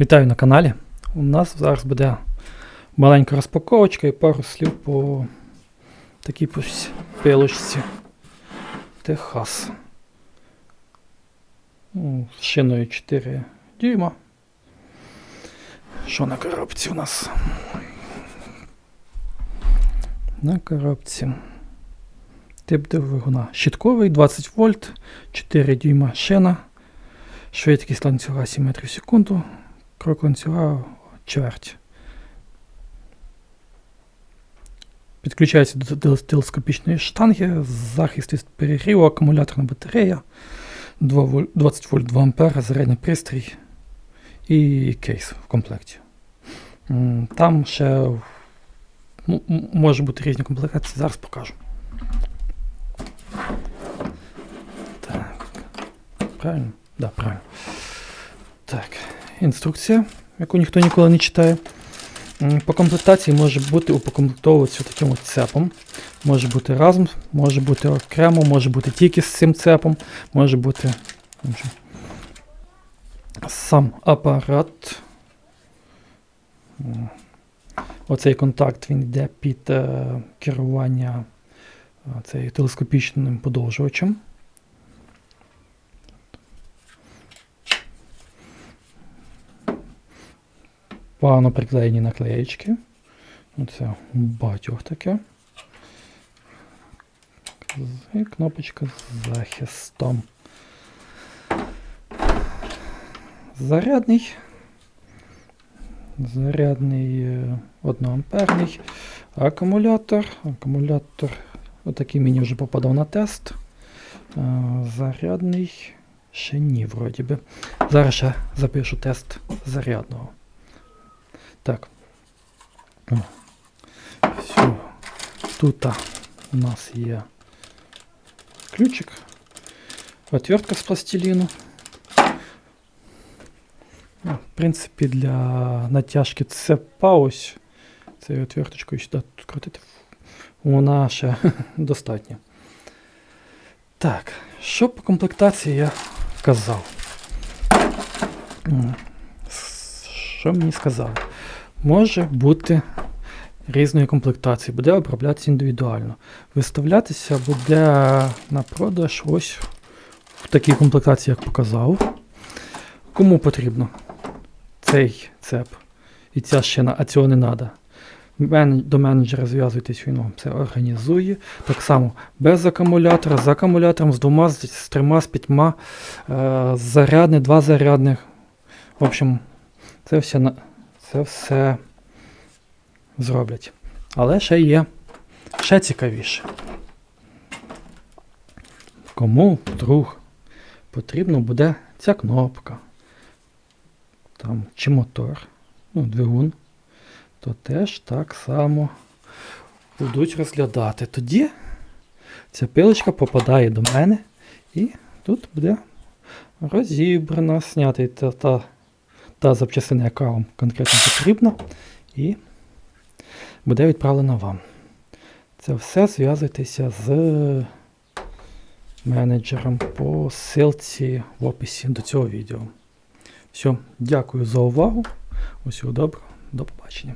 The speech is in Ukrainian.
Вітаю на каналі. У нас зараз буде маленька розпаковочка і пару слів по такій пилочці Техас. З шиною 4 дюйма. Що на коробці у нас? На коробці. Тип двигуна. Щитковий 20 вольт, 4 дюйма шина. Швидкість ланцюга 7 метрів в секунду. Крок ланцюга чверть. Підключається до телескопічної штанги, захист від перегріву, акумуляторна батарея, 20 вольт 2 ампера, зарядний пристрій і кейс в комплекті. Там ще м- може бути різні комплектації, зараз покажу. Так. Правильно? Да, правильно. Так, інструкція, яку ніхто ніколи не читає. По комплектації може бути упокомплектовуватися таким от цепом. Може бути разом, може бути окремо, може бути тільки з цим цепом, може бути в сам апарат. Оцей контакт він йде під е, керування е, цей телескопічним подовжувачем. Погано приклеєні наклеєчки. Оце у багатьох таке. І кнопочка з захистом. Зарядний. Зарядний е, одноамперний. Акумулятор. Акумулятор. Отакий мені вже попадав на тест. Е, Зарядний. Ще ні, вроді би. Зараз ще запишу тест зарядного. Так. О. Все. Тут а, у нас є ключик, отвертка з пластиліну. Ну, В принципі, для натяжки цепа ось цією отверточкою сюди тут крутити. Вона ще достатня. Так, що по комплектації я казав? М, с- Що мені сказали? Може бути різної комплектації, буде оброблятися індивідуально. Виставлятися буде на продаж ось в такій комплектації, як показав. Кому потрібно цей цеп і ця шина, а цього не треба. До менеджера зв'язуйтесь, він вам це організує. Так само без акумулятора, з акумулятором, з двома, з, з трьома, з п'ятьма, е, зарядне, два зарядних. В общем, це все, на- це все зроблять. Але ще є ще цікавіше. Кому вдруг потрібно буде ця кнопка, там, чи мотор, ну, двигун, то теж так само будуть розглядати. Тоді ця пилочка попадає до мене і тут буде розібрана, знятий та, та, та запчастина, яка вам конкретно потрібна, і буде відправлена вам. Це все зв'язуйтеся з менеджером по ссылці в описі до цього відео. Все, дякую за увагу. Усього доброго, до побачення.